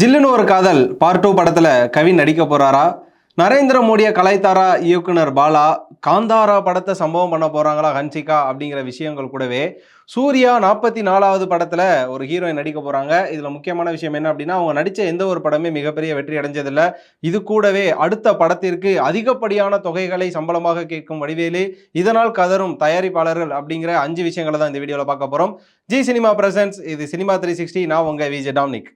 ஜில்லுன்னு ஒரு காதல் பார்ட் டூ படத்தில் கவின் நடிக்க போகிறாரா நரேந்திர மோடியை கலைத்தாரா இயக்குனர் பாலா? காந்தாரா படத்தை சம்பவம் பண்ண போகிறாங்களா ஹன்சிகா அப்படிங்கிற விஷயங்கள் கூடவே சூர்யா நாற்பத்தி நாலாவது படத்தில் ஒரு ஹீரோயின் நடிக்க போகிறாங்க இதில் முக்கியமான விஷயம் என்ன அப்படின்னா அவங்க நடித்த எந்த ஒரு படமே மிகப்பெரிய வெற்றி அடைஞ்சதில்லை. இது கூடவே அடுத்த படத்திற்கு அதிகப்படியான தொகைகளை சம்பளமாக கேட்கும் வடிவேலு இதனால் கதரும் தயாரிப்பாளர்கள் அப்படிங்கிற அஞ்சு விஷயங்களை தான் இந்த வீடியோவில் பார்க்க போகிறோம் ஜி சினிமா பிரசன்ஸ் இது சினிமா த்ரீ சிக்ஸ்டி நான் உங்கள் விஜய் டாம்னிக்.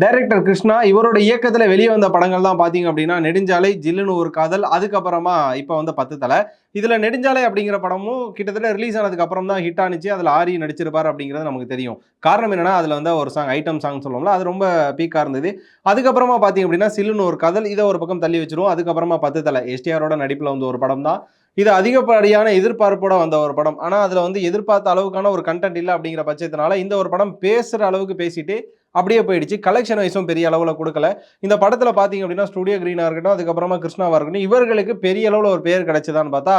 டைரக்டர் கிருஷ்ணா இவரோட இயக்கத்தில் வெளியே வந்த படங்கள் தான் பார்த்தீங்க அப்படின்னா நெடுஞ்சாலை ஜில்லுன்னு ஒரு காதல் அதுக்கப்புறமா இப்போ வந்து பத்து தலை. இதில் நெடுஞ்சாலை அப்படிங்கிற படமும் கிட்டத்தட்ட ரிலீஸ் ஆனதுக்கு அப்புறம் தான் ஹிட் ஆனிச்சு. அதில் ஆரி நடிச்சிருப்பார் அப்படிங்கிறது நமக்கு தெரியும். காரணம் என்னன்னா அதில் வந்து ஒரு சாங் ஐட்டம் சாங் சொல்லுவோம்ல அது ரொம்ப பீக்காக இருந்தது. அதுக்கப்புறமா பார்த்தீங்க அப்படின்னா சில்லுன்னு ஒரு கதல் இதை ஒரு பக்கம் தள்ளி வச்சிருவோம். அதுக்கப்புறமா பத்து தலை. எஸ்டிஆரோட நடிப்பில் வந்து ஒரு படம் தான். இது அதிகப்படியான எதிர்பார்ப்போட வந்த ஒரு படம். ஆனால் அதில் வந்து எதிர்பார்த்த அளவுக்கான ஒரு கண்டென்ட் இல்லை அப்படிங்கிற பட்சத்தினால இந்த ஒரு படம் பேசுகிற அளவுக்கு பேசிட்டு அப்படியே போயிடுச்சு. கலெக்ஷன் வைஸும் பெரிய அளவில் கொடுக்கல. இந்த படத்தில் பார்த்தீங்க அப்படின்னா ஸ்டுடியோ கிரீனாக இருக்கட்டும் அதுக்கப்புறமா கிருஷ்ணாவாக இருக்கட்டும் இவர்களுக்கு பெரிய அளவில் ஒரு பேர் கிடைச்சதான்னு பார்த்தா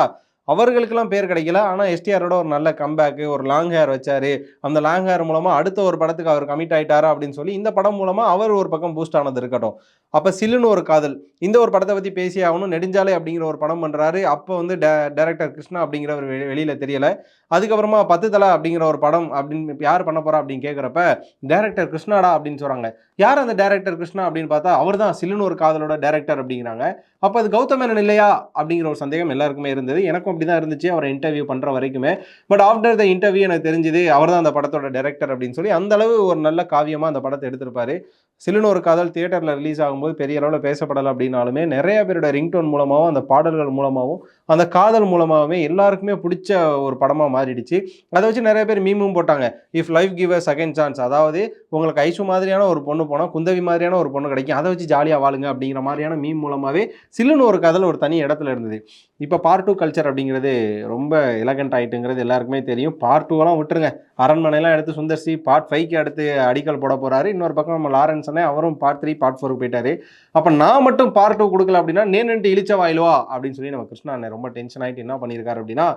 அவர்களுக்கெல்லாம் பேர் கிடைக்கல. ஆனால் எஸ்டிஆரோட ஒரு நல்ல கம்பேக்கு ஒரு லாங் ஹேர் வச்சாரு. அந்த லாங் ஹேர் மூலமாக அடுத்த ஒரு படத்துக்கு அவர் கமிட் ஆயிட்டாரா அப்படின்னு சொல்லி இந்த படம் மூலமாக அவர் ஒரு பக்கம் பூஸ்ட் ஆனது இருக்கட்டும். அப்போ சில்லுன்னு ஒரு காதல். இந்த ஒரு படத்தை பற்றி பேசி ஆகணும். நெடுஞ்சாலை அப்படிங்கிற ஒரு படம் பண்ணுறாரு அப்போ வந்து டேரக்டர் கிருஷ்ணா அப்படிங்கிறவர் வெளி வெளியில் தெரியலை. அதுக்கப்புறமா பத்து தலை அப்படிங்கிற ஒரு படம் அப்படின்னு யார் பண்ண போகிறா அப்படின்னு கேட்குறப்ப டேரக்டர் கிருஷ்ணாடா அப்படின்னு சொல்கிறாங்க யார் அந்த டேரக்டர் கிருஷ்ணா அப்படின்னு பார்த்தா அவர் தான் சில்லுன்னு ஒரு காதலோட டேரக்டர் அப்படிங்கிறாங்க. அப்போ அது கௌதம் மேனன் இல்லையா அப்படிங்கிற ஒரு சந்தேகம் எல்லாருக்குமே இருந்தது. எனக்கும் அப்படி தான் இருந்துச்சு. அவரை இன்டர்வியூ பண்ணுற வரைக்குமே. பட் ஆஃப்டர் த இன்டர்வியூ எனக்கு தெரிஞ்சுது அவர் தான் அந்த படத்தோட டேரக்டர் அப்படின்னு சொல்லி அந்த அளவு ஒரு நல்ல காவியமாக அந்த படத்தை எடுத்திருப்பாரு. சிலுன்னு ஒரு காதல் தியேட்டரில் ரிலீஸ் ஆகும்போது பெரிய அளவில் பேசப்படலை அப்படின்னாலுமே நிறைய பேரோட ரிங்டோன் மூலமாகவும் அந்த பாடல்கள் மூலமாகவும் அந்த காதல் மூலமாகவுமே எல்லாருக்குமே பிடிச்ச ஒரு படமாக மாறிடுச்சு. அதை வச்சு நிறைய பேர் மீமும் போட்டாங்க. If life give a second chance அதாவது உங்களுக்கு ஐஷு மாதிரியான ஒரு பொண்ணு போனால் குந்தவி மாதிரியான ஒரு பொண்ணு கிடைக்கும். அதை வச்சு ஜாலியாக வாழுங்க அப்படிங்கிற மாதிரியான மீம் மூலமாகவே சில்லுன்னு ஒரு காதல் ஒரு தனி இடத்துல இருந்தது. இப்போ பார்ட் டூ கல்ச்சர் அப்படிங்கிறது ரொம்ப எலகண்ட் ஆகிட்டுங்கிறது எல்லாருக்குமே தெரியும். பார்ட் டூவெல்லாம் விட்டுருங்க. அரண்மனையெல்லாம் எடுத்து சுந்தர்சி பார்ட் ஃபைவ்க்கு அடுத்து அடிக்கல் போட போகிறாரு இன்னொரு பக்கம் நம்ம லாரன்ஸனே அவரும் பார்ட் த்ரீ பார்ட் ஃபோருக்கு போயிட்டாரு. அப்போ நான் மட்டும் பார்ட் டூ கொடுக்கல அப்படின்னா நேனன்ட்டு இழிச்ச வாயிலுவா அப்படின்னு சொல்லி நம்ம கிருஷ்ணா அண்ணன் ரொம்ப டென்ஷன் ஆகிட்டு என்ன பண்ணியிருக்காரு அப்படின்னா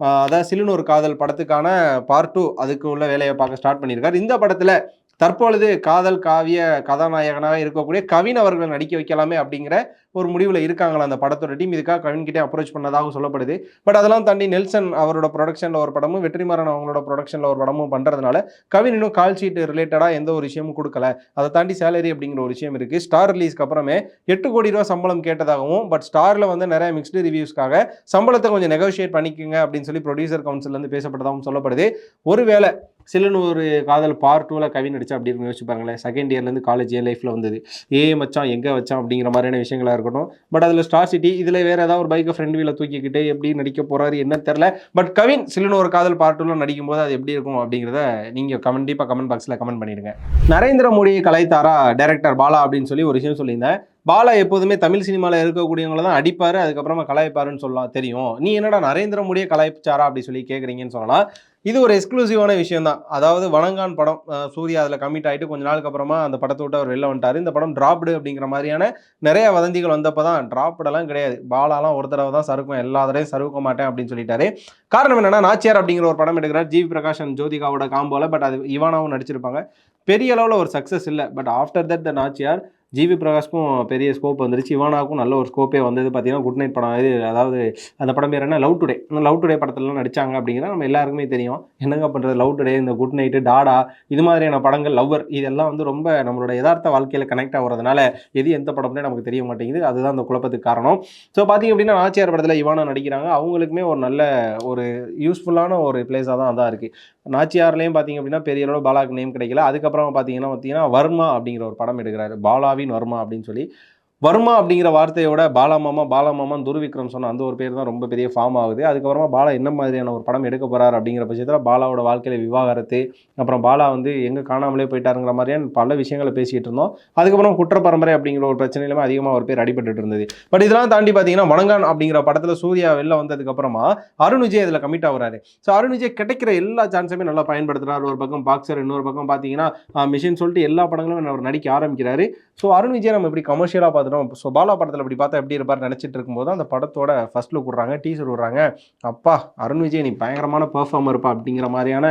அதாவது சிலுன்னு ஒரு காதல் படத்துக்கான பார்ட் டூ அதுக்கு உள்ள வேலையை பார்க்க ஸ்டார்ட் பண்ணியிருக்காரு இந்த படத்தில் தற்பொழுது காதல் காவிய கதாநாயகனாக இருக்கக்கூடிய கவின் அவர்களை நடிக்க வைக்கலாமே அப்படிங்கிற ஒரு முடிவில் இருக்காங்களா அந்த படத்தோட டீம். இதுக்காக கவின்கிட்டே அப்ரோச் பண்ணதாக சொல்லப்படுது. பட் அதெல்லாம் தாண்டி நெல்சன் அவரோட ப்ரொடக்ஷனில் ஒரு படமும் வெற்றிமாறன் அவங்களோட ப்ரொடக்ஷனில் ஒரு படமும் பண்ணுறதுனால கவின் இன்னும் கால் ஷீட் ரிலேட்டடாக எந்த ஒரு விஷயமும் கொடுக்கல. அதை தாண்டி சேலரி அப்படிங்கிற ஒரு விஷயம் இருக்குது ஸ்டார் ரிலீஸ்க்கு அப்புறமே எட்டு கோடி ரூபா சம்பளம் கேட்டதாகவும் பட் ஸ்டாரில் வந்து நிறைய மிக்ஸ்டு ரிவ்யூஸ்க்காக சம்பளத்தை கொஞ்சம் நெகோஷியேட் பண்ணிக்கோங்க அப்படின்னு சொல்லி ப்ரொடியூசர் கவுன்சிலேருந்து பேசப்பட்டதாகவும் சொல்லப்படுது. ஒருவேளை சிலன்னு ஒரு காதல் பார்ட் டூவில் கவின் நடிச்சா அப்படின்னு யோசிச்சு பாருங்களேன். செகண்ட் இயர்லேருந்து காலேஜ் ஏ லைஃப்பில் வந்தது? ஏ மச்சான் எங்கே வச்சான் அப்படிங்கிற மாதிரியான விஷயங்களாக இருக்கட்டும். பட் அதில் ஸ்டார் சிட்டி இதில் வேறு ஏதாவது ஒரு பைக்கை ஃப்ரெண்ட் வீல தூக்கிக்கிட்டு எப்படி நடிக்க போகிறாரு என்ன தெரில பட் கவின் சிலன்னு ஒரு காதல் பார்ட் டூவில் நடிக்கும் போது அது எப்படி இருக்கும் அப்படிங்கிறத நீங்கள் கண்டிப்பாக கமெண்ட் பாக்ஸில் கமெண்ட் பண்ணிடுங்க. நரேந்திர மோடியை கலைத்தாரா டேரக்டர் பாலா அப்படின்னு சொல்லி ஒரு விஷயம் சொல்லியிருந்தேன். பாலா எப்போதுமே தமிழ் சினிமாவில் இருக்கக்கூடியவங்கள தான் அடிப்பார் அதுக்கப்புறமா கலாய்ப்பாருன்னு சொல்லலாம் தெரியும். நீ என்னடா நரேந்திர மோடியை கலாய்ச்சாரா அப்படி சொல்லி கேட்குறீங்கன்னு சொல்லலாம் இது ஒரு எக்ஸ்க்ளூசிவான விஷயம் தான். அதாவது வணங்கான் படம் சூர்யா அதில் கமிட் ஆகிட்டு கொஞ்ச நாளுக்கு அப்புறமா அந்த படத்தை விட்டு அவர் வெளில வந்துட்டார். இந்த படம் ட்ராப்டு அப்படிங்கிற மாதிரியான நிறைய வதந்திகள் வந்தப்போ தான் ட்ராப்டெல்லாம் கிடையாது. பாலாலாம் ஒரு தடவை தான் சறுக்கும் எல்லா தடவையும் சறுக்க மாட்டேன் அப்படின்னு சொல்லிட்டாரு. காரணம் என்னன்னா நாச்சியார் அப்படிங்கிற ஒரு படம் எடுக்கிறார். ஜிவி பிரகாஷ் அண்ட் ஜோதிகாவோட காம்போவில் பட் அது இவானாவும் நடிச்சிருப்பாங்க. பெரிய அளவில் ஒரு சக்ஸஸ் இல்லை. But after that the Naachiyaar GV பிரகாஷ்க்கும் பெரிய ஸ்கோப் வந்துருச்சு. இவானாக்கும் நல்ல ஒரு ஸ்கோப்பே வந்தது. பார்த்தீங்கன்னா குட் நைட் படம். இது அதாவது அந்த படம் பேர் என்ன? லவ் டுடே லவ் டுடே படத்துலலாம் நடிச்சாங்க அப்படிங்கிற நம்ம எல்லாருக்குமே தெரியும். என்னங்க பண்ணுறது லவ் டுடே இந்த குட் நைட்டு டாடா இது மாதிரியான படங்கள் லவ்வர் இதெல்லாம் வந்து ரொம்ப நம்மளோட யதார்த்த வாழ்க்கையில் கனெக்ட் ஆகுறதுனால எது எந்த படம்னே நமக்கு தெரிய மாட்டேங்குது. அதுதான் அந்த குழப்பத்துக்கு காரணம். ஸோ பார்த்தீங்க அப்படின்னா நாச்சியார் படத்தில் இவானா நடிக்கிறாங்க. அவங்களுக்குமே ஒரு நல்ல ஒரு யூஸ்ஃபுல்லான ஒரு பிளேஸாக தான் அதான் இருக்குது நாச்சியார்லேயும் பார்த்தீங்க அப்படின்னா பெரிய அளவு பாலாக்கு நேம் கிடைக்கல. அதுக்கப்புறம் பார்த்தீங்கன்னா பார்த்தீங்கன்னா வர்மா அப்படிங்கிற ஒரு படம் எடுக்கிறாரு. அப்படின்னு வருமா அப்படின்னு சொல்லி வர்மா அப்படிங்கிற வார்த்தையோட பாலாமாமா பாலாமாமா துருவிக்ரம் சொன்ன அந்த ஒரு பேர் தான் ரொம்ப பெரிய ஃபார்ம் ஆகுது. அதுக்கப்புறமா பாலா என்ன மாதிரியான ஒரு படம் எடுக்க போகிறார் அப்படிங்கிற பட்சத்தில் பாலாவோட வாழ்க்கையில் விவாகரத்து அப்புறம் பாலா வந்து எங்கே காணாமலே போயிட்டாருங்கிற மாதிரியான பல விஷயங்களை பேசிகிட்டு இருந்தோம். அதுக்கப்புறம் குற்ற பரம்பரை அப்படிங்கிற ஒரு பிரச்சனையிலுமே அதிகமாக ஒரு பேர் அடிபட்டு இருந்தது. பட் இதெல்லாம் தாண்டி பார்த்தீங்கன்னா வணங்கான் அப்படிங்கிற படத்தில் சூர்யா வெளில வந்ததுக்கப்புறமா அருண் விஜய் அதில் கமிட் ஆகுறாரு. ஸோ அருண் விஜய் கிடைக்கிற எல்லா சான்ஸுமே நல்லா பயன்படுத்துகிறார் ஒரு பக்கம் பாக்ஸர் இன்னொரு பக்கம் பார்த்தீங்கன்னா மிஷின் சொல்லிட்டு எல்லா படங்களும் அவர் நடிக்க ஆரம்பிக்கிறாரு. ஸோ அருண் விஜய் நம்ம இப்படி கமர்ஷியலாக பார்த்துட்டோம் வந்துடும் ஸோ பாலா படத்தில் இப்படி பார்த்தா எப்படி இருப்பார் நினச்சிட்டு இருக்கும்போது அந்த படத்தோட ஃபர்ஸ்ட் லுக் விட்றாங்க டீசர் விட்றாங்க. அப்பா அருண் விஜய் நீ பயங்கரமான பெர்ஃபார்மர் இருப்பா அப்படிங்கிற மாதிரியான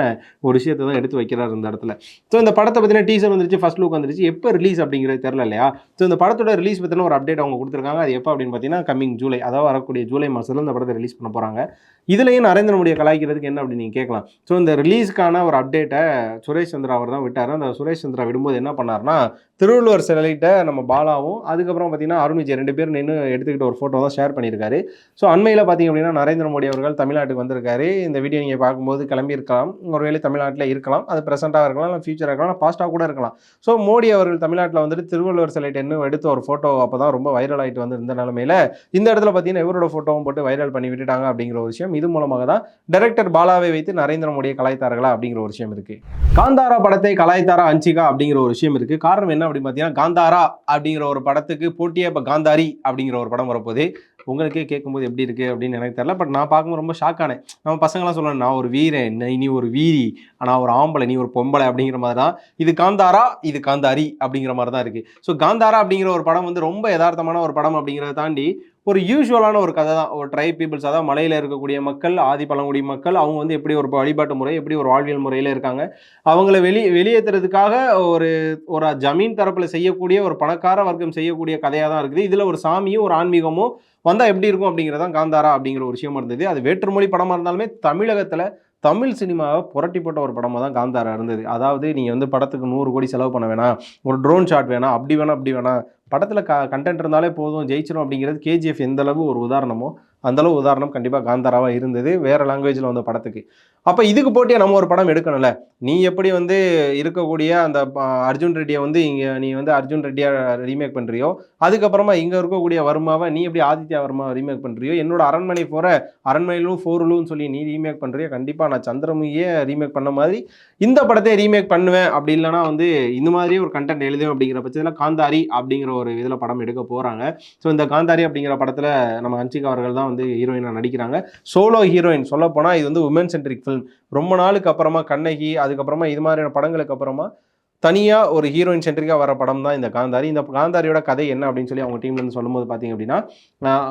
ஒரு விஷயத்தை தான் எடுத்து வைக்கிறார் இந்த இடத்துல. ஸோ இந்த படத்தை பற்றின டீசர் வந்துருச்சு ஃபர்ஸ்ட் லுக் வந்துருச்சு. எப்போ ரிலீஸ் அப்படிங்கிறது தெரில இல்லையா? ஸோ இந்த படத்தோட ரிலீஸ் பற்றின ஒரு அப்டேட் அவங்க கொடுத்துருக்காங்க. அது எப்போ அப்படின்னு பார்த்தீங்கன்னா கம்மிங் ஜூலை அதாவது வரக்கூடிய ஜூலை மாதத்தில் இந்த படத்தை ரிலீஸ் பண்ண போகிறாங்க இதுலேயும் நரேந்திர மோடியை கலாய்க்கிறதுக்கு என்ன அப்படின்னு நீங்கள் கேட்கலாம். ஸோ இந்த ரிலீஸ்க்கான ஒரு அப்டேட்டை சுரேஷ் சந்திரா அவர் தான் விட்டார். அந்த சுரேஷ் சந்திரா விடும்போது என்ன பண்ணார்னா திருவள்ளுவர் சிலையிட்ட நம்ம பாலாவும் அதுக்கப்புறம் பார்த்தீங்கன்னா அருண் விஜய் ரெண்டு பேரும் நின்று எடுத்துக்கிட்ட ஒரு ஃபோட்டோ தான் ஷேர் பண்ணியிருக்காரு. ஸோ அண்மையில் பார்த்தீங்க அப்படின்னா நரேந்திர மோடி அவர்கள் தமிழ்நாட்டுக்கு வந்திருக்காரு. இந்த வீடியோ நீங்கள் பார்க்கும்போது கிளம்பி இருக்கலாம் ஒருவேளை தமிழ்நாட்டில் இருக்கலாம். அது ப்ரெசென்ட்டாக இருக்கலாம் இல்லை ஃபியூச்சராக இருக்கலாம் பாஸ்ட்டாக கூட இருக்கலாம். ஸோ மோடி அவர்கள் தமிழ்நாட்டில் வந்துட்டு திருவள்ளுவர் சிலை இன்னும் எடுத்த ஒரு ஃபோட்டோ அப்போ தான் ரொம்ப வைரல் ஆகிட்டு வந்து இருந்த நிலமையில இந்த இடத்துல பார்த்தீங்கன்னா இவரோட ஃபோட்டோவும் போட்டு வைரல் பண்ணி விட்டுட்டாங்க அப்படிங்கிற ஒரு விஷயம். இது மூலமாக தான் டைரக்டர் பாலாவை வைத்து நரேந்திர மோடியை கலாய்த்தார்களா அப்படிங்கிற ஒரு விஷயம் இருக்கு. காந்தாரா படத்தை கலாய்த்தாரா அஞ்சிகா அப்படிங்கிற ஒரு விஷயம் இருக்கு. காரணம் என்ன அப்படின்னு பார்த்தீங்கன்னா காந்தாரா அப்படிங்கிற ஒரு படத்துக்கு போட்டியே இப்போ காந்தாரி அப்படிங்கிற ஒரு படம் வரப்போகுது. உங்களுக்கே கேட்கும்போது எப்படி இருக்குது அப்படின்னு எனக்கு தெரில பட் நான் பார்க்கும்போது ரொம்ப ஷாக் ஆனேன். நம்ம பசங்களாம் சொல்லணும் நான் ஒரு வீரன் நீ- நீ ஒரு வீரி ஆனால் ஒரு ஆம்பளை நீ ஒரு பொம்பளை அப்படிங்கிற மாதிரி தான். இது காந்தாரா இது காந்தாரி அப்படிங்கிற மாதிரி தான் இருக்குது ஸோ காந்தாரா அப்படிங்கிற ஒரு படம் வந்து ரொம்ப யதார்த்தமான ஒரு படம் அப்படிங்கிறத தாண்டி ஒரு யூஸ்வலான ஒரு கதை தான். ஒரு ட்ரைப் பீப்புள்ஸ் அதாவது மலையில் இருக்கக்கூடிய மக்கள் ஆதி பழங்குடி மக்கள் அவங்க வந்து எப்படி ஒரு வழிபாட்டு முறை எப்படி ஒரு வாழ்வியல் முறையில் இருக்காங்க. அவங்கள வெளி வெளியேற்றுறதுக்காக ஒரு ஒரு ஜமீன் தரப்பில் செய்யக்கூடிய ஒரு பணக்கார வர்க்கம் செய்யக்கூடிய கதையாக தான் இருக்குது. இதில் ஒரு சாமியும் ஒரு ஆன்மீகமும் வந்தால் எப்படி இருக்கும் அப்படிங்கிறதான் காந்தாரா அப்படிங்கிற ஒரு விஷயமா இருந்தது. அது வேற்றுமொழி படமாக இருந்தாலுமே தமிழகத்தில் தமிழ் சினிமாவை புரட்டி போட்ட ஒரு படமாக தான் காந்தாரா இருந்தது. அதாவது நீங்கள் வந்து படத்துக்கு நூறு கோடி செலவு பண்ண வேணாம் ஒரு ட்ரோன் ஷாட் வேணாம் அப்படி வேணாம் அப்படி வேணாம் படத்தில் க கண்டென்ட் இருந்தாலே போதும் ஜெயிச்சிடும் அப்படிங்கிறது கேஜிஎஃப் எந்த அளவு ஒரு உதாரணமோ அந்த அளவு உதாரணம் கண்டிப்பாக காந்தாராவாக இருந்தது வேறு லாங்குவேஜில் வந்த படத்துக்கு. அப்போ இதுக்கு போட்டியே நம்ம ஒரு படம் எடுக்கணும்ல? நீ எப்படி வந்து இருக்கக்கூடிய அந்த அர்ஜுன் ரெட்டியை வந்து இங்கே நீ வந்து அர்ஜுன் ரெட்டியா ரீமேக் பண்ணுறியோ அதுக்கப்புறமா இங்கே இருக்கக்கூடிய வர்மாவை நீ எப்படி ஆதித்யா வர்மா ரீமேக் பண்ணுறியோ என்னோட அரண்மனை போகிற அரண்மனையிலும் ஃபோர்லும் சொல்லி நீ ரீமேக் பண்ணுறியோ கண்டிப்பாக நான் சந்திரமுகியே ரீமேக் பண்ண மாதிரி இந்த படத்தை ரீமேக் பண்ணுவேன் அப்படி இல்லைனா வந்து இந்த மாதிரி ஒரு கண்டென்ட் எழுதுவேன் அப்படிங்கிற பட்சத்தில் காந்தாரி அப்படிங்கிற ஒரு இதில் படம் எடுக்க போகிறாங்க ஸோ இந்த காந்தாரி அப்படிங்கிற படத்தில் நம்ம ஹன்சிகா அவர்கள் தான் வந்து ஹீரோயினாக நடிக்கிறாங்க. சோலோ ஹீரோயின் சொல்ல போனால் இது வந்து உமன் சென்ட்ரிக் ஃபிலிம் ரொம்ப நாளுக்கு அப்புறமா கண்ணகி அதுக்கப்புறமா இது மாதிரியான படங்களுக்கு அப்புறமா தனியாக ஒரு ஹீரோயின் சென்ட்ரிக்காக வர படம் தான் இந்த காந்தாரி. இந்த காந்தாரியோட கதை என்ன அப்படின்னு சொல்லி அவங்க டீம்லேருந்து சொல்லும்போது பார்த்தீங்க அப்படின்னா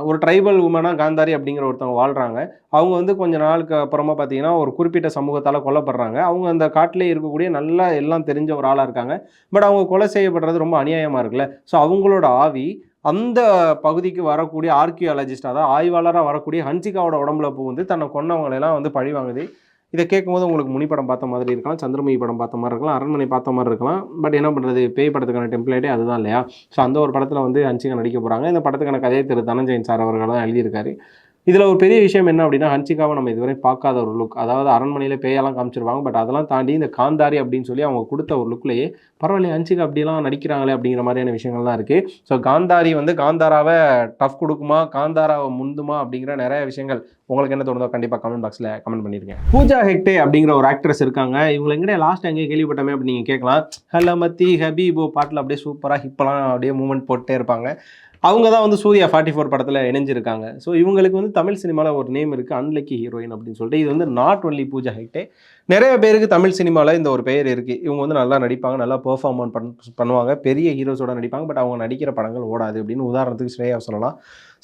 ஒரு ட்ரைபல் உமனாக காந்தாரி அப்படிங்கிற ஒருத்தவங்க வாழ்கிறாங்க அவங்க வந்து கொஞ்ச நாளுக்கு அப்புறமா பார்த்தீங்கன்னா ஒரு குறிப்பிட்ட சமூகத்தால் கொல்லப்படுறாங்க. அவங்க அந்த காட்டிலே இருக்கக்கூடிய நல்லா எல்லாம் தெரிஞ்ச ஒரு ஆளாக இருக்காங்க. பட் அவங்க கொலை செய்யப்படுறது ரொம்ப அநியாயமாக இருக்குல்ல. ஸோ அவங்களோட ஆவி அந்த பகுதிக்கு வரக்கூடிய ஆர்கியாலஜிஸ்ட் அதாவது ஆய்வாளராக வரக்கூடிய ஹன்சிகாவோட உடம்புல புகுந்து தன்னை கொன்னவங்களெல்லாம் வந்து பழி வாங்குது இதை கேட்கும்போது உங்களுக்கு முனி படம் பார்த்த மாதிரி இருக்கலாம் சந்திரமுகி படம் பார்த்த மாதிரி இருக்கலாம் அரண்மனை பார்த்த மாதிரி இருக்கலாம். பட் என்ன பண்ணுறது பேய் படத்துக்கான டெம்ப்ளேட்டே அதுதான் இல்லையா? ஸோ அந்த ஒரு படத்தில் வந்து ஹன்சிகா நடிக்க போகிறாங்க இந்த படத்துக்கான கதையை திரு தனஞ்சயன் சார் அவர்கள் தான் எழுதியிருக்காரு. இதில் ஒரு பெரிய விஷயம் என்ன அப்படின்னா ஹன்சிகாவை நம்ம இதுவரை பார்க்காத ஒரு லுக் அதாவது அரண்மனையில் பேயெல்லாம் காமிச்சிருவாங்க பட் அதெல்லாம் தாண்டி இந்த காந்தாரி அப்படின்னு சொல்லி அவங்க கொடுத்த ஒரு லுக்லேயே பரவாயில்ல ஹன்சிகா அப்படிலாம் நடிக்கிறாங்களே அப்படிங்கிற மாதிரியான விஷயங்கள்லாம் இருக்குது ஸோ காந்தாரி வந்து காந்தாராவை டஃப் கொடுக்குமா காந்தாராவை முந்துமா அப்படிங்கிற நிறைய விஷயங்கள் உங்களுக்கு என்ன தோணுதோ கண்டிப்பாக கமெண்ட் பாக்ஸில் கமெண்ட் பண்ணியிருக்கேன் பூஜா ஹெக்டே அப்படிங்கிற ஒரு ஆக்ட்ரஸ் இருக்காங்க. இவங்களை எங்கே லாஸ்ட் எங்கே கேள்விப்பட்டமே அப்படின்னு நீங்கள் கேட்கலாம். ஹலோ மத்தி ஹபீபோ பாட்டில் அப்படியே சூப்பராக ஹிப்பெல்லாம் அப்படியே மூமெண்ட் போட்டே இருப்பாங்க. அவங்க தான் வந்து சூர்யா ஃபார்ட்டி ஃபோர் படத்தில் இணைஞ்சிருக்காங்க. ஸோ இவங்களுக்கு வந்து தமிழ் சினிமாவில் ஒரு நேம் இருக்குது அன்லக்கி ஹீரோயின் அப்படின்னு சொல்லிட்டு. இது வந்து நாட் ஒன்லி பூஜா ஹெக்டே நிறைய பேருக்கு தமிழ் சினிமாவில் இந்த ஒரு பெயர் இருக்குது இவங்க வந்து நல்லா நடிப்பாங்க நல்லா பெர்ஃபார்ம் பண் பண்ணுவாங்க. பெரிய ஹீரோஸோட நடிப்பாங்க பட் அவங்க நடிக்கிற படங்கள் ஓடாது அப்படின்னு உதாரணத்துக்கு ஸ்ரேயா சொல்லலாம்.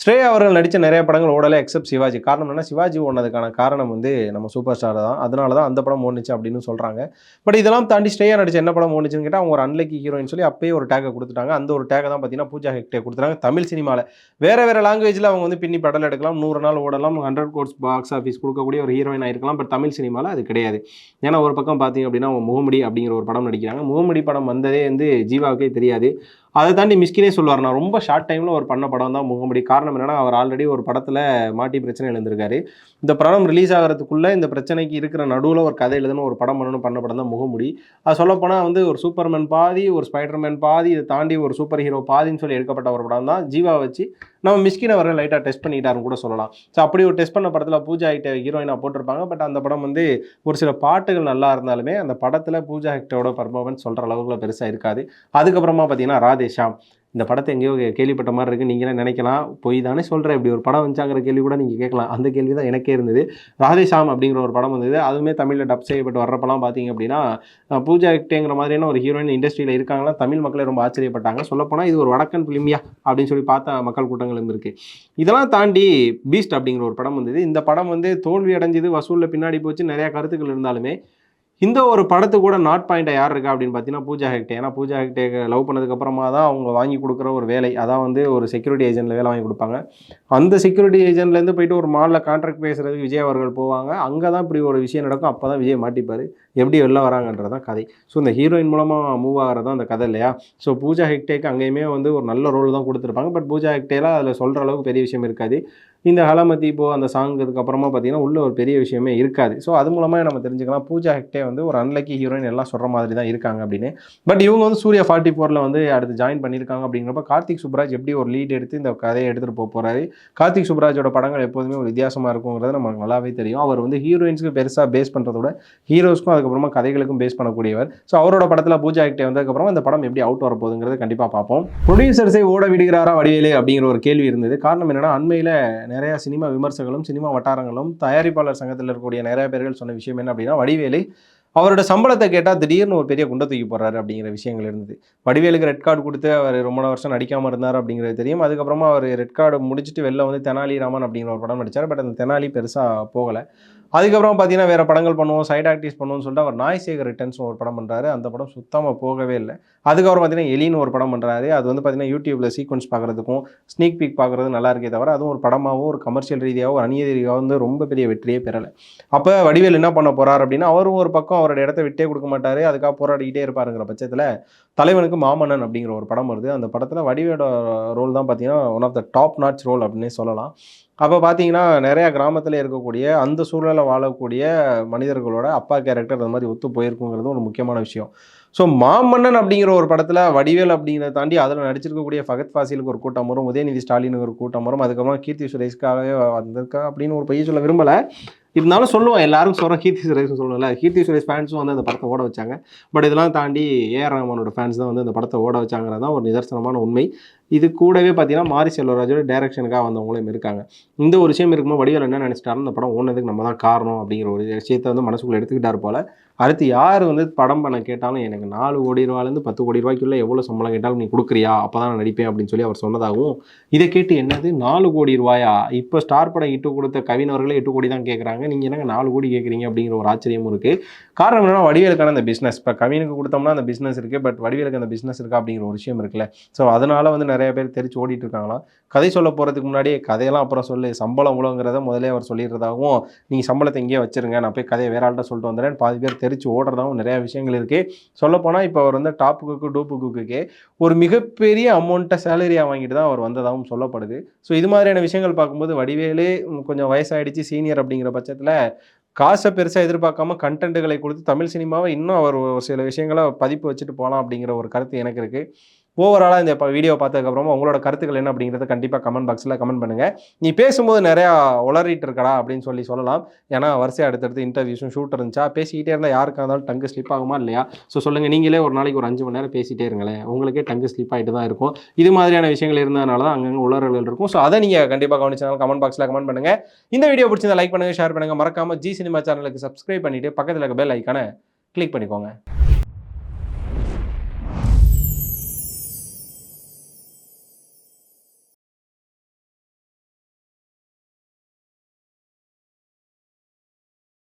ஸ்ரேயா அவர்கள் நடித்த நிறைய படங்கள் ஓடலை எக்ஸப்ட் சிவாஜி. காரணம் என்ன சிவாஜி ஓடினதுக்கான காரணம் வந்து நம்ம சூப்பர் ஸ்டார் தான். அதனால தான் அந்த படம் ஓடுச்சு அப்படின்னு சொல்கிறாங்க பட் இதெல்லாம் தாண்டி ஸ்ரேயா நடிச்ச என்ன படம் ஓடிச்சுன்னு கேட்டால் அவங்க ஒரு அன்லக்கி ஹீரோயின் சொல்லி அப்பயே ஒரு டேக்கை கொடுத்துட்டாங்க. அந்த ஒரு டேக்கை தான் பார்த்தீங்கன்னா பூஜா ஹெக்டே கொடுத்துட்டாங்க தமிழ் சினிமாவில் வேறு வேறு லாங்குவேஜில் அவங்க வந்து பின்னி படம் எடுக்கலாம் நூறு நாள் ஓடலாம் ஹண்ட்ரட் கோர்ஸ் பாக்ஸ் ஆஃபீஸ் கொடுக்கக்கூடிய ஒரு ஹீரோயின் ஆயிருக்கலாம் பட் தமிழ் சினிமாவில் அது கிடையாது. ஏன்னா ஒரு பக்கம் பார்த்தீங்க அப்படின்னா அவங்க முகமுடி அப்படிங்கிற ஒரு படம் நடிக்கிறாங்க. முகமுடி படம் வந்ததே வந்து ஜீவாவுக்கே தெரியாது. அதை தாண்டி மிஸ்கினே சொல்லுவார். நான் ரொம்ப ஷார்ட் டைமில் ஒரு பண்ண படம் தான் முகமுடி. காரணம் என்னென்னா அவர் ஆல்ரெடி ஒரு படத்தில் மாட்டி பிரச்சனை எழுந்திருக்காரு. இந்த படம் ரிலீஸ் ஆகிறதுக்குள்ளே இந்த பிரச்சனைக்கு இருக்கிற நடுவில் ஒரு கதை எழுதணும் ஒரு படம் பண்ணணும் பண்ண படம் தான் முகமுடி. அது சொல்லப்போனால் வந்து ஒரு சூப்பர்மேன் பாதி ஒரு ஸ்பைடர்மேன் பாதி இதை தாண்டி ஒரு சூப்பர் ஹீரோ பாதின்னு சொல்லி எடுக்கப்பட்ட ஒரு படம் தான் ஜீவா வச்சு நம்ம மிஸ்கின் அவரை லைட்டாக டெஸ்ட் பண்ணிட்டாருன்னு கூட சொல்லலாம். ஸோ அப்படி ஒரு டெஸ்ட் பண்ண படத்தில் பூஜா ஹெக்டே ஹீரோயினாக போட்டிருப்பாங்க. பட் அந்த படம் வந்து ஒரு சில பாட்டுகள் நல்லா இருந்தாலுமே அந்த படத்தில் பூஜா ஹெக்டரோட பர்ஃபார்மன்ஸ் சொல்கிற அளவுக்குள்ள பெருசாக இருக்காது. அதுக்கப்புறமா பார்த்தீங்கன்னா ராதேஷாம். இந்த படத்தை எங்கேயோ கேள்விப்பட்ட மாதிரி இருக்குது நீங்களே நினைக்கலாம். போய் தானே சொல்கிறேன் இப்படி ஒரு படம் வந்துச்சாங்கிற கேள்வி கூட நீங்கள் கேட்கலாம். அந்த கேள்வி தான் எனக்கே இருந்தது. ராதேஷாம் அப்படிங்கிற ஒரு படம் வந்தது. அதுவுமே தமிழில் டப் செய்யப்பட்டு வர்றப்பெல்லாம் பார்த்தீங்க அப்படின்னா பூஜா ஹெக்டேங்கிற மாதிரியான ஒரு ஹீரோயின் இண்டஸ்ட்ரியில் இருக்காங்களா? தமிழ் மக்களை ரொம்ப ஆச்சரியப்பட்டாங்க. சொல்லப்போனால் இது ஒரு வடக்கன் ஃபிலிமியா அப்படின்னு சொல்லி பார்த்த மக்கள் கூட்டங்களும் இருக்குது இதெல்லாம் தாண்டி பீஸ்ட் அப்படிங்கிற ஒரு படம் வந்தது. இந்த படம் வந்து தோல்வி அடைஞ்சது வசூலில் பின்னாடி போச்சு. நிறையா கருத்துக்கள் இருந்தாலுமே இந்த ஒரு படத்து கூட நாட் பாயிண்டா யார் இருக்கா அப்படின்னு பார்த்தீங்கன்னா பூஜா ஹெக்டே. ஏன்னா பூஜா ஹெக்டே லவ் பண்ணதுக்கப்புறமா தான் அவங்க வாங்கி கொடுக்குற ஒரு வேலை. அதான் வந்து ஒரு செக்யூரிட்டி ஏஜென்ட்ல வேலை வாங்கி கொடுப்பாங்க. அந்த செக்யூரிட்டி ஏஜென்ட்லேருந்து போயிட்டு ஒரு மாலில் கான்ட்ராக்ட் பேசுறதுக்கு விஜய் அவர்கள் போவாங்க. அங்கே தான் இப்படி ஒரு விஷயம் நடக்கும். அப்போ தான் விஜய் மாட்டிப்பார். எப்படி வெளில வராங்கன்றது தான் கதை. ஸோ இந்த ஹீரோயின் மூலமாக மூவ் ஆகிறது தான் அந்த கதை இல்லையா? ஸோ பூஜா ஹெக்டேக்கு அங்கேயுமே வந்து ஒரு நல்ல ரோல் தான் கொடுத்துருப்பாங்க. பட் பூஜா ஹெக்டேலாம் அதில் சொல்கிற அளவுக்கு பெரிய விஷயம் இருக்காது. இந்த ஹலமதி இப்போது அந்த சாங்குக்கு அப்புறமா பார்த்தீங்கன்னா உள்ள ஒரு பெரிய விஷயமே இருக்காது. ஸோ அது மூலமாக நம்ம தெரிஞ்சுக்கலாம். பூஜா ஹெக்டே வந்து ஒரு அன்லக்கி ஹீரோயின் எல்லாம் சொல்கிற மாதிரி தான் இருக்காங்க அப்படின்னு. பட் இவங்க வந்து சூர்யா ஃபார்ட்டி ஃபோரில் வந்து அடுத்து ஜாயின் பண்ணியிருக்காங்க அப்படிங்கிறப்ப கார்த்திக் சுப்ராஜ் எப்படி ஒரு லீட் எடுத்து இந்த கதையை எடுத்துகிட்டு போக போகிறாரு கார்த்திக் சுப்ராஜோட படங்கள் எப்போதுமே ஒரு வித்தியாசமாக இருக்குங்கிறது நமக்கு நல்லாவே தெரியும். அவர் வந்து ஹீரோயின்ஸ்க்கு பெருசாக பேஸ் பண்ணுறத விட அதுக்கு அதுக்கப்புறமா கதைகளுக்கும் பேஸ் பண்ணக்கூடியவர். ஸோ அவரோட படத்தில் பூஜா ஆக்டே வந்ததுக்கப்புறம் இந்த படம் எப்படி அவுட் வர போகுதுங்கிறது கண்டிப்பாக பார்ப்போம் ப்ரொடியூசர்ஸை ஓட விடுகிறாரா வடிவேலு அப்படிங்கிற ஒரு கேள்வி இருந்தது. காரணம் என்னன்னா அண்மையில் நிறைய சினிமா விமர்சகர்களும் சினிமா வட்டாரங்களும் தயாரிப்பாளர் சங்கத்தில் இருக்கக்கூடிய நிறைய பேர்கள் சொன்ன விஷயம் என்ன அப்படின்னா வடிவேலு அவரோட சம்பளத்தை கேட்டால் திடீர்னு ஒரு பெரிய குண்டை தூக்கி போடுறாரு அப்படிங்கிற விஷயங்கள் இருந்தது. வடிவேலுக்கு ரெட் கார்டு கொடுத்து அவர் ரொம்ப வருஷம் நடிக்காமல் இருந்தார் அப்படிங்கிறது தெரியும். அதுக்கப்புறமா அவர் ரெட் கார்டு முடிச்சுட்டு வெளில வந்து தெனாலிராமன் அப்படிங்கிற ஒரு படம் நடித்தார் பட் அந்த தெனாலி பெருசாக போகலை. அதுக்கப்புறம் பார்த்தீங்கன்னா வேறு படங்கள் பண்ணுவோம் சைட் ஆக்டிஸ் பண்ணுவோம்னு சொல்லிட்டு அவர் நாய் சேகர் ரிட்டர்ன்ஸ் ஒரு படம் பண்ணுறாரு அந்த படம் சுத்தமாக போகவே இல்லை. அதுக்கப்புறம் பார்த்தீங்கன்னா எலின்னு ஒரு படம் பண்ணுறாரு அது வந்து பார்த்தீங்கன்னா யூடியூப்பில் சீக்வன்ஸ் பார்க்குறதுக்கும் ஸ்னீக் பீக் பார்க்குறது நல்லா இருக்கே தவிர அதுவும் ஒரு படமாகவோ ஒரு கமர்ஷியல் ரீதியாகவோ ஒரு அந்நிய ரீதியாக வந்து ரொம்ப பெரிய வெற்றியே பெறலை. அப்போ வடிவேல் என்ன பண்ண போகிறார் அப்படின்னா அவரும் ஒரு பக்கம் அவரோட இடத்த விட்டே கொடுக்க மாட்டார். அதுக்காக போராடிக்கிட்டே இருப்பாருங்கிற பட்சத்தில் தலைவனுக்கு மாமன்னன் அப்படிங்கிற ஒரு படம் வருது. அந்த படத்தில் வடிவேட ரோல் தான் பார்த்தீங்கன்னா one of the top notch role அப்படின்னே சொல்லலாம். அப்போ பார்த்தீங்கன்னா நிறையா கிராமத்தில் இருக்கக்கூடிய அந்த சூழலில் வாழக்கூடிய மனிதர்களோட அப்பா கேரக்டர் அந்த மாதிரி ஒத்து போயிருக்குங்கிறது ஒரு முக்கியமான விஷயம். ஸோ மாமன்னன் அப்படிங்கிற ஒரு படத்தில் வடிவேல் அப்படிங்கிறத தாண்டி அதில் நடிச்சிருக்கக்கூடிய ஃபகத் ஃபாசிலுக்கு ஒரு கூட்டம் வரும் உதயநிதி ஸ்டாலினுக்கு ஒரு கூட்டம் வரும். அதுக்கப்புறம் கீர்த்தி சுரேஷ்காகவே வந்திருக்கா அப்படின்னு ஒரு பையன் சொல்ல விரும்பலை. இருந்தாலும் சொல்லுவோம் எல்லாரும் சொல்கிறோம் கீர்த்தி சுரேஷ்னு சொல்லல. கீர்த்தி சுரேஷ் ஃபேன்ஸும் வந்து அந்த படத்தை ஓட வச்சாங்க. பட் இதெல்லாம் தாண்டி ஏஆர் ரஹ்மானோட ஃபேன்ஸ் தான் வந்து அந்த படத்தை ஓட வச்சாங்கிறது தான் ஒரு நிதர்சனமான உண்மை. இது கூடவே பார்த்தீங்கன்னா மாரி செல்வராஜோட டேரக்ஷனுக்காக வந்தவங்களும் இருக்காங்க. இந்த ஒரு விஷயம் இருக்கும்போது வடிவேல் என்ன நினச்சிட்டாரு இந்த படம் ஓனதுக்கு நம்ம தான் காரணம் அப்படிங்கிற ஒரு விஷயத்தை வந்து மனசுக்குள்ளே எடுத்துக்கிட்டார் போல. அடுத்து யார் வந்து படம் பண்ண கேட்டாலும் எனக்கு நாலு கோடி ரூபாயிலேருந்து பத்து கோடி ரூபாய்க்குள்ளே எவ்வளோ சம்பளம் கேட்டாலும் நீ கொடுக்குறியா? அப்போ தான் நான் நடிப்பேன் அப்படின்னு சொல்லி அவர் சொன்னதாகவும் இதை கேட்டு என்னது? நாலு கோடி ரூபாயா? இப்போ ஸ்டார் படம் இட்டு கொடுத்த கவின் அவர்களே எட்டு கோடி தான் கேட்குறாங்க நீங்கள் என்னங்க நாலு கோடி கேட்குறீங்க அப்படிங்கிற ஒரு ஆச்சரியமும் இருக்குது காரணம் என்னன்னா வடிவேலுக்கான அந்த பிஸ்னஸ் இப்போ கவினுக்கு கொடுத்தோம்னா அந்த பிஸ்னஸ் இருக்குது பட் வடிவேலுக்கு அந்த பிஸ்னஸ் இருக்கா அப்படிங்கிற ஒரு விஷயம் இருக்குல்ல. ஸோ அதனால் வந்து நிறைய பேர் தெரிச்சு ஓடிட்டு இருக்காங்களாம் கதை சொல்ல போகிறதுக்கு முன்னாடியே கதையெல்லாம் அப்புறம் சொல்லு. சம்பளம் இவ்வளோங்கிறத முதலே அவர் சொல்லிடுறதாகவும் நீங்கள் சம்பளத்தை இங்கேயே வச்சிருங்க. நான் போய் கதையை வேற ஆள்கிட்ட சொல்லிட்டு வந்துடுறேன். பாதி பேர் தெரிச்சு ஓடுறதாகவும் நிறைய விஷயங்கள் இருக்குது சொல்லப்போனால் இப்போ அவர் வந்து டாப் குக்கு டூப்பு குக்குக்கே ஒரு மிகப்பெரிய அமௌண்ட்டை சேலரியாக வாங்கிட்டு தான் அவர் வந்ததாகவும் சொல்லப்படுது. ஸோ இது மாதிரியான விஷயங்கள் பார்க்கும்போது வடிவேலு கொஞ்சம் வயசாயிடுச்சு சீனியர் அப்படிங்கிற பட்சத்தில் காசை பெருசாக எதிர்பார்க்காம கண்டென்ட்டுகளை கொடுத்து தமிழ் சினிமாவை இன்னும் அவர் ஒரு சில விஷயங்களை பதிப்பு வச்சுட்டு போகலாம் அப்படிங்கிற ஒரு கருத்து எனக்கு இருக்குது ஓவராலாக இந்த வீடியோ பார்த்ததுக்கப்புறமா உங்களோட கருத்துக்கள் என்ன அப்படிங்கிறத கண்டிப்பாக கமெண்ட் பாக்ஸில் கமெண்ட் பண்ணுங்கள் நீ பேசும்போது நிறையா உளறிட்டு இருக்கடா அப்படின்னு சொல்லி சொல்லலாம். ஏன்னா வரிசையாக அடுத்தடுத்து இன்டர்வியூஸும் ஷூட் இருந்துச்சா? பேசிக்கிட்டே இருந்தால் யாருக்காக இருந்தாலும் டங்கு ஸ்லிப் ஆகுமா இல்லையா? ஸோ சொல்லுங்கள் நீங்களே ஒரு நாளைக்கு ஒரு அஞ்சு மணி நேரம் பேசிகிட்டே இருங்களேன். உங்களுக்கே டங்கு ஸ்லிப் ஆகிட்டு தான் இருக்கும். இது மாதிரியான விஷயங்கள் இருந்ததுனால தான் அங்கங்கே உளறல்கள் இருக்கும். ஸோ அதை நீங்கள் கண்டிப்பாக கவனிச்சாலும் கமெண்ட் பாக்ஸில் கமெண்ட் பண்ணுங்கள் இந்த வீடியோ பிடிச்சிருந்தா லைக் பண்ணுங்கள் ஷேர் பண்ணுங்கள் மறக்காமல் ஜி சினிமா சேனலுக்கு சப்ஸ்கிரைப் பண்ணிவிட்டு பக்கத்தில் இருக்க பெல் ஐக்கானை கிளிக் பண்ணிக்கோங்க.